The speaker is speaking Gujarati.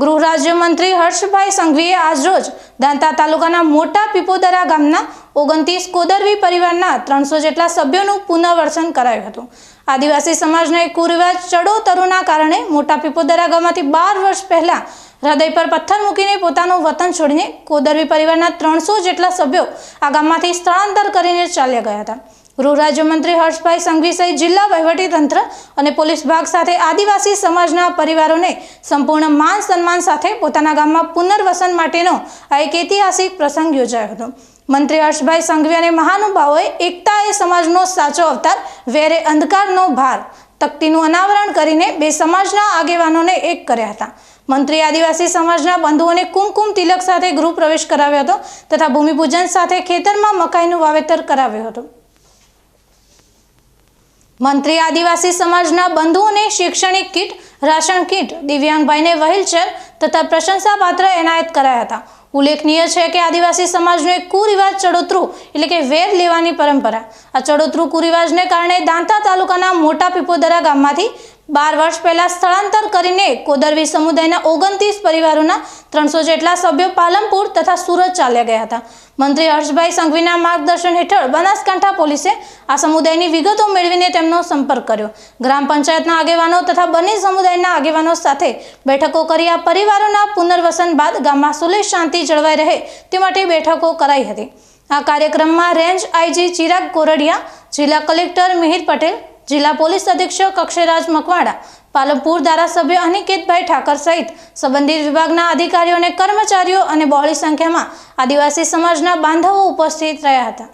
ગૃહ રાજ્યમંત્રી હર્ષભાઈ સંઘવીએ આજરોજ દાંતા તાલુકાના મોટા પીપોદરા ગામના ઓગણત્રીસ કોદરવી પરિવારના ત્રણસો જેટલા સભ્યોનું પુનઃવર્સન કરાયું હતું. આદિવાસી સમાજના એક કુરિવાજ ચડોતરોના કારણે મોટા પીપોદરા ગામમાંથી બાર વર્ષ પહેલાં હૃદય પર પથ્થર મૂકીને પોતાનું વતન છોડીને કોદરવી પરિવારના ત્રણસો જેટલા સભ્યો આ ગામમાંથી સ્થળાંતર કરીને ચાલ્યા ગયા હતા. ગૃહ રાજ્યમંત્રી હર્ષભાઈ સંઘવી સહિત જિલ્લા વહીવટીતંત્ર અને પોલીસ વિભાગ સાથે આદિવાસી સમાજના પરિવારોને સંપૂર્ણ માન સન્માન સાથે પોતાના ગામમાં પુનર્વસન માટેનો આ એક ઐતિહાસિક પ્રસંગ યોજાયો હતો. મંત્રી હર્ષભાઈ સંઘવી અને મહાનુભાવોએ એકતા એ સમાજનો સાચો અવતાર, વેરે અંધકારનો ભાર, તકતીનું અનાવરણ કરીને બે સમાજના આગેવાનોને એક કર્યા હતા. મંત્રી આદિવાસી સમાજના બંધુઓને કુમકુમ તિલક સાથે ગૃહ પ્રવેશ કરાવ્યો હતો તથા ભૂમિપૂજન સાથે ખેતરમાં મકાઈનું વાવેતર કરાવ્યું હતું. મંત્રી આદિવાસી સમાજના બંધુઓને શૈક્ષણિક કીટ, રાશન કીટ દિવ્યાંગભાઈને વ્હીલચેર તથા પ્રશંસાપાત્ર એનાયત કરાયા હતા. ઉલ્લેખનીય છે કે આદિવાસી સમાજનો એક કુરિવાજ ચડોતરું એટલે કે વેર લેવાની પરંપરા. આ ચડોતરું કુરિવાજને કારણે દાંતા તાલુકાના મોટા પીપોદરા ગામમાંથી બાર વર્ષ પહેલાં સ્થળાંતર કરીને કોદરવી સમુદાયના ઓગણત્રીસ પરિવારોના ત્રણસો જેટલા સભ્યો પાલનપુર તથા સુરત ચાલ્યા ગયા હતા. મંત્રી હર્ષભાઈ સંઘવીના માર્ગદર્શન હેઠળ બનાસકાંઠા પોલીસે આ સમુદાયની વિગતો મેળવીને તેમનો સંપર્ક કર્યો. ગ્રામ પંચાયતના આગેવાનો તથા બંને સમુદાયના આગેવાનો સાથે બેઠકો કરી આ પરિવારોના પુનર્વસન બાદ ગામમાં સુલેહ શાંતિ જળવાઈ રહે તે માટે બેઠકો કરાઈ હતી. આ કાર્યક્રમમાં રેન્જ આઈજી ચિરાગ કોરડિયા, જિલ્લા કલેક્ટર મિહિર પટેલ, જિલ્લા પોલીસ અધિક્ષક અક્ષયરાજ મકવાડા પાલનપુર ધારાસભ્ય અનિકેતભાઈ ઠાકર સહિત સંબંધિત વિભાગના અધિકારીઓ અને કર્મચારીઓ અને બહોળી સંખ્યામાં આદિવાસી સમાજના બાંધવો ઉપસ્થિત રહ્યા હતા.